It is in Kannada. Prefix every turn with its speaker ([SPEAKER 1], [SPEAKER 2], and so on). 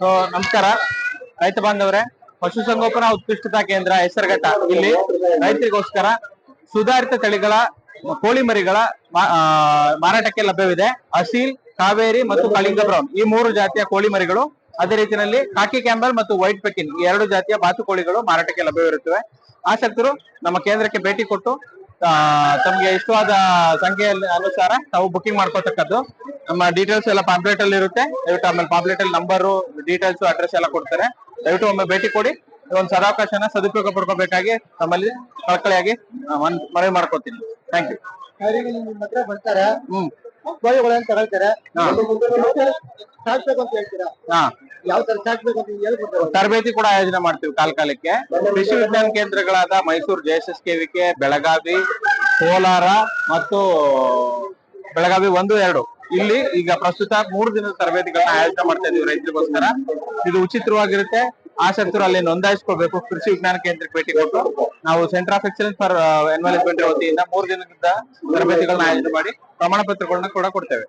[SPEAKER 1] ಸೊ ನಮಸ್ಕಾರ. ರೈತ ಬಾಂಧವರೇ ಪಶುಸಂಗೋಪನಾ ಉತ್ಕೃಷ್ಟತಾ ಕೇಂದ್ರ ಹೆಸರುಘಟ್ಟ. ಇಲ್ಲಿ ರೈತರಿಗೋಸ್ಕರ ಸುಧಾರಿತ ತಳಿಗಳ, ಕೋಳಿ ಮರಿಗಳ ಮಾರಾಟಕ್ಕೆ ಲಭ್ಯವಿದೆ. ಅಸೀಲ್, ಕಾವೇರಿ ಮತ್ತು ಕಳಿಂಗ ಬ್ರೌನ್ ಈ ಮೂರು ಜಾತಿಯ ಕೋಳಿ ಮರಿಗಳು, ಅದೇ ರೀತಿಯಲ್ಲಿ ಕಾಕಿ ಕ್ಯಾಂಬಲ್ ಮತ್ತು ವೈಟ್ ಪೆಕಿನ್ ಈ ಎರಡು ಜಾತಿಯ ಬಾತುಕೋಳಿಗಳು ಮಾರಾಟಕ್ಕೆ ಲಭ್ಯವಿರುತ್ತವೆ. ಆಸಕ್ತರು ನಮ್ಮ ಕೇಂದ್ರಕ್ಕೆ ಭೇಟಿ ಕೊಟ್ಟು ತಮಗೆ ಇಷ್ಟವಾದ ಸಂಖ್ಯೆಯ ಅನುಸಾರ ತಾವು ಬುಕ್ಕಿಂಗ್ ಮಾಡ್ಕೋತಕ್ಕದ್ದು ನಮ್ಮ ಡೀಟೇಲ್ಸ್ ಎಲ್ಲ ಪಾಂಪ್ಲೆಟ್ ಅಲ್ಲಿ ಇರುತ್ತೆ. ದಯವಿಟ್ಟು ಆಮೇಲೆ ಪಾಂಪ್ಲೆಟ್ ಅಲ್ಲಿ ನಂಬರು ಡೀಟೇಲ್ಸ್ ಅಡ್ರೆಸ್ ಎಲ್ಲ ಕೊಡ್ತಾರೆ. ದಯವಿಟ್ಟು ಒಮ್ಮೆ ಭೇಟಿ ಕೊಡಿ. ಒಂದು ಸದಾವಕಾಶನ ಸದುಪಯೋಗ ಪಡ್ಕೋಬೇಕಾಗಿ ನಮ್ಮಲ್ಲಿ ಕಳಕಳಿಯಾಗಿ ಮನವಿ ಮಾಡ್ಕೋತೀನಿ ಥ್ಯಾಂಕ್ ಯು
[SPEAKER 2] ಅವರಿಗೆ ನಿಮ್ಮ ಹತ್ರ ಬರ್ತಾರೆ
[SPEAKER 1] ಹ್ಮ್.
[SPEAKER 2] ತಗೊಳ್ತಾರೆ. ಅಂತ ಹೇಳ್ತೀರಾ?
[SPEAKER 1] ಹಾ. ತರಬೇತಿ ಕೂಡ ಆಯೋಜನೆ ಮಾಡ್ತೀವಿ ಕಾಲ ಕಾಲಕ್ಕೆ. ಕೃಷಿ ವಿಜ್ಞಾನ ಕೇಂದ್ರಗಳಾದ ಮೈಸೂರು ಜೆಎಸ್ಎಸ್ ಕೆವಿಕೆ ಬೆಳಗಾವಿ, ಕೋಲಾರ ಮತ್ತು ಬೆಳಗಾವಿ ಒಂದು, ಎರಡು. ಇಲ್ಲಿ ಈಗ ಪ್ರಸ್ತುತ ಮೂರು ದಿನದ ತರಬೇತಿಗಳನ್ನ ಆಯೋಜನೆ ಮಾಡ್ತಾ ಇದೀವಿ ರೈತರಿಗೋಸ್ಕರ. ಇದು ಉಚಿತವಾಗಿರುತ್ತೆ. ಆಸಕ್ತರು ಅಲ್ಲಿ ನೋಂದಾಯಿಸ್ಕೋಬೇಕು. ಕೃಷಿ ವಿಜ್ಞಾನ ಕೇಂದ್ರಕ್ಕೆ ಭೇಟಿ ಕೊಟ್ಟು ನಾವು centre of excellence for environment ವತಿಯಿಂದ ಮೂರು ದಿನದ ತರಬೇತಿಗಳನ್ನ ಆಯೋಜನೆ ಮಾಡಿ ಪ್ರಮಾಣ ಪತ್ರಗಳನ್ನ ಕೂಡ ಕೊಡ್ತೇವೆ.